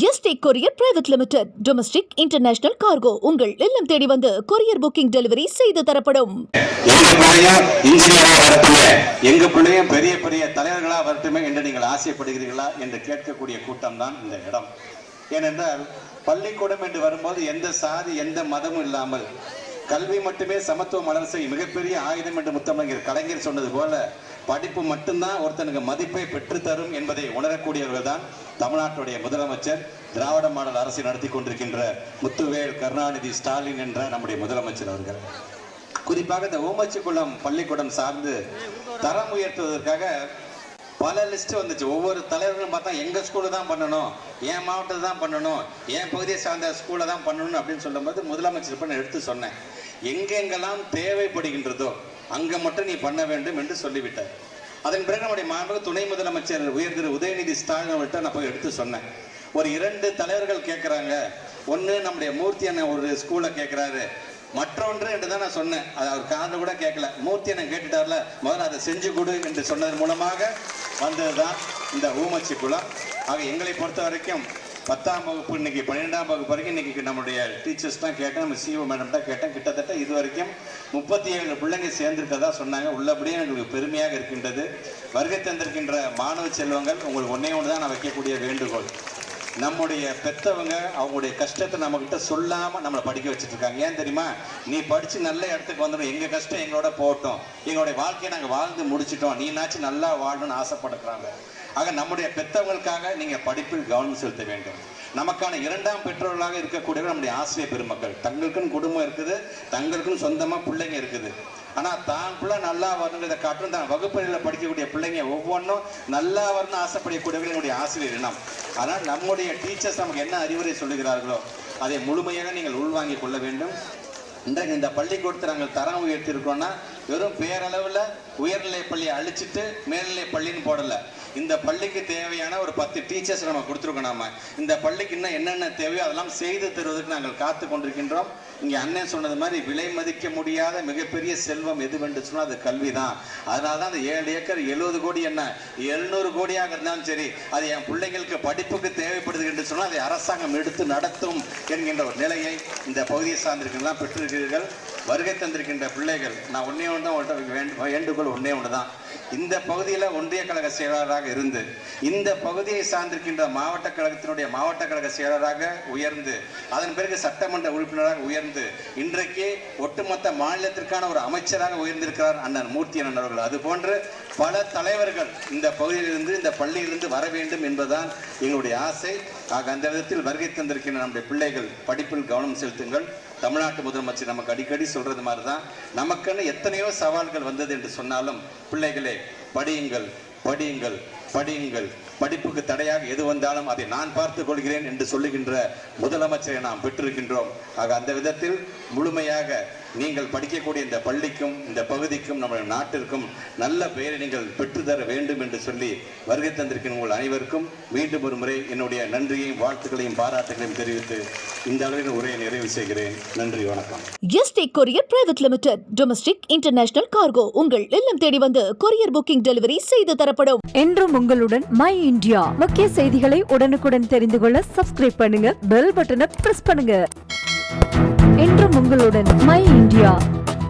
ST courier private limited domestic international cargo உங்கள் இல்லம் தேடி வந்து கொரியர் புக்கிங் டெலிவரி செய்து தரப்படும். எங்க பிள்ளையும் பெரிய பெரிய தலைவர்களா வரட்டுமே என்று நீங்கள் ஆசைப்படுகிறீர்களா என்று கேட்கக்கூடிய கூட்டம் தான் இந்த இடம். ஏனென்றால் பள்ளிக்கூடம் என்று வரும்போது எந்த சாதி எந்த மதமும் இல்லாமல் கல்வி மட்டுமே சமத்துவ மலர் மிகப்பெரிய ஆயுதம் என்று முத்தமிழர் கலைஞர் சொன்னது போல படிப்பு மட்டும்தான் ஒருத்தனுக்கு மதிப்பை பெற்றுத்தரும் என்பதை உணரக்கூடியவர்கள் தான் தமிழ்நாட்டுடைய முதலமைச்சர் திராவிட மாடல் அரசை நடத்தி கொண்டிருக்கின்ற முத்துவேல் கருணாநிதி ஸ்டாலின் என்ற நம்முடைய முதலமைச்சர் அவர்கள். குறிப்பாக இந்த ஓமச்சிக்குளம் பள்ளிக்கூடம் சார்ந்து தரம் உயர்த்துவதற்காக பல லிஸ்ட் வந்துச்சு. ஒவ்வொரு தலைவர்களும் பார்த்தா எங்க ஸ்கூல்ல தான் பண்ணணும் என் மாவட்டத்தை தான் பண்ணணும் என் பகுதியை சார்ந்த ஸ்கூல்ல தான் பண்ணணும் அப்படின்னு சொல்லும்போது முதலமைச்சர் பண்ண எடுத்து சொன்னேன். எங்கெங்கெல்லாம் தேவைப்படுகின்றதோ அங்கே மட்டும் நீ பண்ண வேண்டும் என்று சொல்லிவிட்டார். அதன் பிறகு நம்முடைய மாண்பு துணை முதலமைச்சர் உயர் திரு உதயநிதி ஸ்டாலின் அவர்கிட்ட நான் போய் எடுத்து சொன்னேன். ஒரு இரண்டு தலைவர்கள் கேட்குறாங்க ஒன்று நம்முடைய மூர்த்தி அண்ணன் ஒரு ஸ்கூலை கேட்குறாரு மற்றொன்று என்று தான் நான் சொன்னேன். அது அவர் காதில் கூட கேட்கல மூர்த்தி அண்ணன் கேட்டுட்டார்ல முதல்ல அதை செஞ்சு கொடு என்று சொன்னதன் மூலமாக வந்ததுதான் இந்த ஊமச்சி குளம் ஆக எங்களை பொறுத்த வரைக்கும் பத்தாம் வகுப்பு இன்னைக்கு பன்னிரெண்டாம் வகுப்பு வரைக்கும் இன்னைக்கு நம்முடைய டீச்சர்ஸ் தான் கேட்டேன் நம்ம சிஓ மேடம் தான் கேட்டேன். கிட்டத்தட்ட இது வரைக்கும் முப்பத்தி ஏழு பிள்ளைங்க சேர்ந்திருக்கதா சொன்னாங்க. உள்ளபடியே எங்களுக்கு பெருமையாக இருக்கின்றது. வருகை தந்திருக்கின்ற மாணவ செல்வங்கள் உங்களுக்கு ஒன்றே ஒன்று தான் நான் வைக்கக்கூடிய வேண்டுகோள். நம்முடைய பெத்தவங்க அவங்களுடைய கஷ்டத்தை நம்மக்கிட்ட சொல்லாம நம்மளை படிக்க வச்சுட்டு இருக்காங்க ஏன் தெரியுமா? நீ படிச்சு நல்ல இடத்துக்கு வந்துடும் எங்க கஷ்டம் எங்களோட போகட்டும். எங்களுடைய வாழ்க்கையை நாங்கள் வாழ்ந்து முடிச்சிட்டோம். நீனாச்சும் நல்லா வாழணும்னு ஆசைப்படுறாங்க ஆக நம்முடைய பெத்தவங்களுக்காக நீங்க படிப்பில் கவனம் செலுத்த வேண்டும். நமக்கான இரண்டாம் பெற்றோர்களாக இருக்கக்கூடியவர் நம்முடைய ஆசிரியர் பெருமக்கள். தங்களுக்குன்னு குடும்பம் இருக்குது தங்களுக்குன்னு சொந்தமா பிள்ளைங்க இருக்குது. ஆனா தான் பிள்ளை நல்லா வரணுங்கிறத காட்டும் தான் வகுப்பறையில் படிக்கக்கூடிய பிள்ளைங்க ஒவ்வொன்றும் நல்லா வரணும்னு ஆசைப்படக்கூடியவர்கள் என்னுடைய ஆசிரியர் இனம். ஆனால் நம்முடைய டீச்சர்ஸ் நமக்கு என்ன அறிவுரை சொல்லுகிறார்களோ அதை முழுமையாக நீங்கள் உள்வாங்கிக் கொள்ள வேண்டும். இன்றைக்கு இந்த பள்ளிக்கூடத்தை நாங்கள் தரம் உயர்த்திருக்கோம்னா வெறும் பேரளவில் உயர்நிலை பள்ளியை அழிச்சிட்டு மேல்நிலை பள்ளின்னு போடலை. இந்த பள்ளிக்கு தேவையான ஒரு பத்து டீச்சர்ஸ் நம்ம கொடுத்துருக்கோம் நாம. இந்த பள்ளிக்கு இன்னும் என்னென்ன தேவையோ அதெல்லாம் செய்து தருவதற்கு நாங்கள் காத்து கொண்டிருக்கின்றோம். இங்கே அண்ணன் சொன்னது மாதிரி விலை மதிக்க முடியாத மிகப்பெரிய செல்வம் எதுவென்று சொன்னால் அது கல்வி தான் அதனால தான் அந்த ஏழு ஏக்கர் எழுபது கோடி என்ன? எழுநூறு கோடியாக இருந்தாலும் சரி அது என் பிள்ளைங்களுக்கு படிப்புக்கு தேவைப்படுது என்று சொன்னால் அதை அரசாங்கம் எடுத்து நடத்தும் என்கின்ற ஒரு நிலையை இந்த பகுதியை சார்ந்திருக்கலாம் பெற்றிருக்கிறீர்கள். வருகை தந்திருக்கின்ற பிள்ளைகள் நான் ஒன்றே ஒன்று தான் வேண்டுகோள் ஒன்றே ஒன்று தான் இந்த பகுதியில் ஒன்றிய கழக செயலாளராக இருந்து இந்த பகுதியை சார்ந்திருக்கின்ற மாவட்ட கழகத்தினுடைய மாவட்ட கழக செயலராக உயர்ந்து அதன் பிறகு சட்டமன்ற உறுப்பினராக உயர்ந்து இன்றைக்கு ஒட்டுமொத்த மாநிலத்திற்கான ஒரு அமைச்சராக உயர்ந்திருக்கிறார் அண்ணன் மூர்த்தி அண்ணன் அவர்கள். அது போன்று பல தலைவர்கள் இந்த பகுதியிலிருந்து இந்த பள்ளியிலிருந்து வர வேண்டும் என்பதுதான் எங்களுடைய ஆசை. ஆக அந்த விதத்தில் வருகை தந்திருக்கின்ற நம்முடைய பிள்ளைகள் படிப்பில் கவனம் செலுத்துங்கள். தமிழ்நாட்டு முதலமைச்சர் நமக்கு அடிக்கடி சொல்றது மாதிரி தான் நமக்குன்னு எத்தனையோ சவால்கள் வந்தது என்று சொன்னாலும் பிள்ளைகளே படியுங்கள் படியுங்கள் படியுங்கள். படிப்புக்கு தடையாக எது வந்தாலும் அதை நான் பார்த்துக் கொள்கிறேன் என்று சொல்லுகின்ற முதலமைச்சரை நாம் பெற்றிருக்கின்றோம். ஆக அந்த விதத்தில் முழுமையாக நீங்கள் படிக்கக்கூடிய இந்த பள்ளிக்கும் இந்த பகுதிக்கும் நம்முடைய நாட்டிற்கும் நல்ல பெயரை நீங்கள் பெற்றுத்தர வேண்டும் என்று சொல்லி வருகை தந்திருக்கிற உங்கள் அனைவருக்கும் மீண்டும் ஒரு முறை என்னுடைய நன்றியையும் வாழ்த்துக்களையும் பாராட்டுகளையும் தெரிவித்து இந்த அளவில் உரையை நிறைவு செய்கிறேன். நன்றி வணக்கம். ST courier private limited domestic international cargo உங்கள் இல்லம் தேடி வந்து கொரியர் புக்கிங் டெலிவரி செய்து தரப்படும். என்றும் உங்களுடன் மை இந்தியா முக்கிய செய்திகளை உடனுக்குடன் தெரிந்து கொள்ள சப்ஸ்கிரைப் பண்ணுங்க பெல் பட்டனை பிரஸ் பண்ணுங்க. என்றும் உங்களுடன் மை இந்தியா